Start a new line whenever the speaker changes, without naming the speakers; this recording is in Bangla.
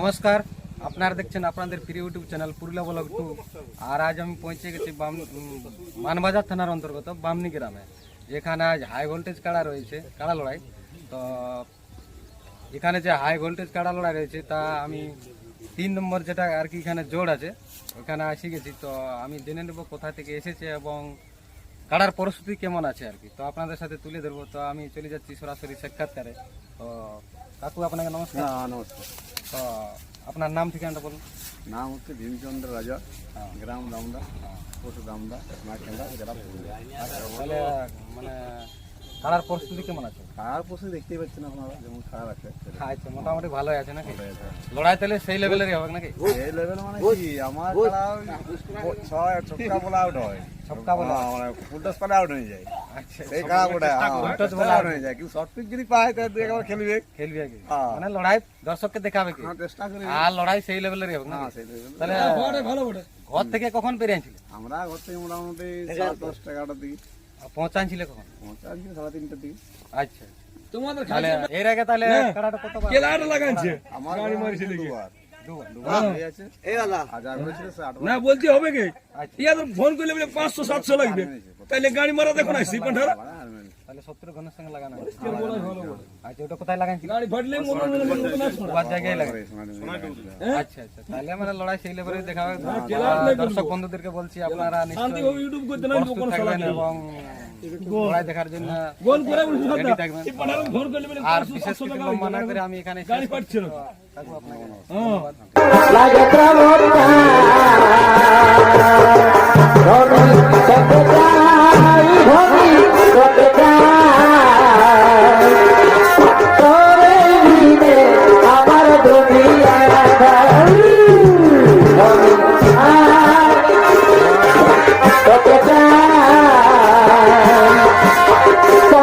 নমস্কার। আপনারা দেখছেন আপনাদের প্রিয় YouTube channel Purulia blog two. আর আজ আমি পৌঁছে গেছি বাম মানবাজার থানার অন্তর্গত বামনি গ্রামে, যেখানে আজ হাই ভোল্টেজ কাড়া রয়েছে, কাড়া লড়াই। তো, এখানে যে হাই ভোল্টেজ কাড়া লড়াই রয়েছে, তা আমি তিন নম্বর যেটা আর কি এখানে জোর আছে, ওখানে আসি গেছি। তো, আমি জেনে নেব কোথা থেকে এসেছে এবং কাড়ার পরিস্থিতি কেমন আছে আর কি। তো, আপনাদের সাথে তুলে ধরবো। তো, আমি চলে যাচ্ছি সরাসরি সাক্ষাৎকারে। তো, কাকু, আপনাকে নমস্কার।
নমস্কার।
তো আপনার নাম ঠিকানাটা বলুন।
নাম হচ্ছে ভীমচন্দ্র রাজা গ্রাম দামদা পশু দামদা মাঠেন্দা জেলা
তাহলে মানে পরিস্থিতি কেমন আছে?
খারাপ পশু দেখতেই পাচ্ছেন আপনারা যেমন খারাপ আছে
আচ্ছা মোটামুটি ভালোই আছে নাকি? লড়াই তাহলে সেই লেভেলেরই হবে নাকি?
এই লেভেল মানে কি? আমার ছয় ছক্কা বলে আউট হয়।
ছক্কা বলে
হ্যাঁ, মানে আউট হয়ে যায়।
আচ্ছা
খেলা গোটা
ফুলটস
বলে আউট হয়ে যায়। কিন্তু শর্ট পিচ যদি পায় তাহলে তুই একবার খেলবে।
খেলবি কি
হ্যাঁ।
মানে লড়াই দর্শককে দেখাবে কি?
হ্যাঁ চেষ্টা করি।
আর লড়াই সেই লেভেলেরই হবে না
হ্যাঁ সেই।
তাহলে ঘর থেকে কখন বেরিয়েছিল
আমরা ঘর থেকে মোটামুটি সাত দশটা এগারোটার দিকে।
পৌঁছানছিলে কখন?
সাড়ে তিনটার দিকে।
আচ্ছা তাহলে এর আগে তাহলে কাড়াটা কত
আমার গাড়ি মারিছে দুবার।
দুবার?
দুবার হয়ে। আছে আজ আর হয়েছিল সে আট
না বলছি হবে কি?
আচ্ছা।
ইয়া তো ফোন করলে বলে পাঁচশো সাতশো লাগবে। তাইলে গাড়ি মারা দেখো না
তাহলে ঘনের সঙ্গে লাগানো আচ্ছা ওটা কোথায় লাগাইছিল
গাড়ি ফাটলে নাচ
ওবার জায়গায় লাগাই আচ্ছা আচ্ছা। তাহলে মানে লড়াই সেই লেভেলে দেখা দর্শক বন্ধুদেরকে বলছি আপনারা নিশ্চয়ই
ইউটিউব করতে
এবং লড়াই দেখার জন্য
গোল করে বলছি
থাকবেন।
শ্রীপান করলে
আর বিশেষ কিছু
টাকা
করে আমি এখানে
গাড়ি পাচ্ছিল
আপনাকে। Bye.